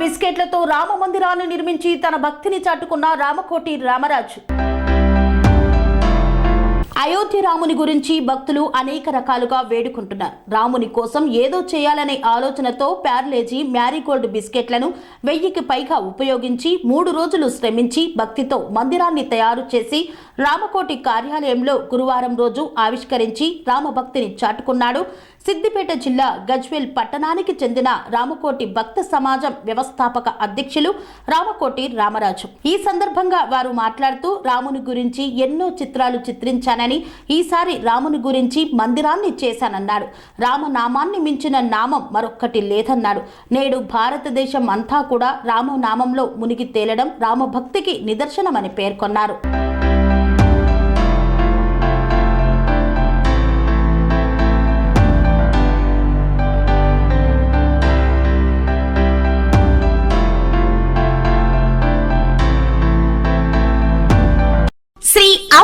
బిస్కెట్లతో రామ మందిరాన్ని నిర్మించి తన భక్తిని చాటుకున్న రామకోటి రామరాజు. అయోధ్య రాముని గురించి భక్తులు అనేక రకాలుగా వేడుకుంటున్నారు. రాముని కోసం ఏదో చేయాలనే ఆలోచనతో ప్యార్లేజీ మ్యారీగోల్డ్ బిస్కెట్లను వెయ్యికి పైగా ఉపయోగించి మూడు రోజులు శ్రమించి భక్తితో మందిరాన్ని తయారు చేసి రామకోటి కార్యాలయంలో గురువారం రోజు ఆవిష్కరించి రామభక్తిని చాటుకున్నాడు. సిద్దిపేట జిల్లా గజ్వేల్ పట్టణానికి చెందిన రామకోటి భక్త సమాజం వ్యవస్థాపక అధ్యక్షులు రామకోటి రామరాజు. ఈ సందర్భంగా వారు మాట్లాడుతూ రాముని గురించి ఎన్నో చిత్రాలు చిత్రించానని ఈసారి రాముని గురించి మందిరాన్ని చేశానన్నాడు. రామనామాన్ని మించిన నామం మరొక్కటి లేదన్నాడు. నేడు భారతదేశం అంతా కూడా రామనామంలో మునిగి తేలడం రామభక్తికి నిదర్శనమని పేర్కొన్నారు.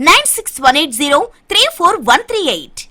Nine six one eight zero three four one three eight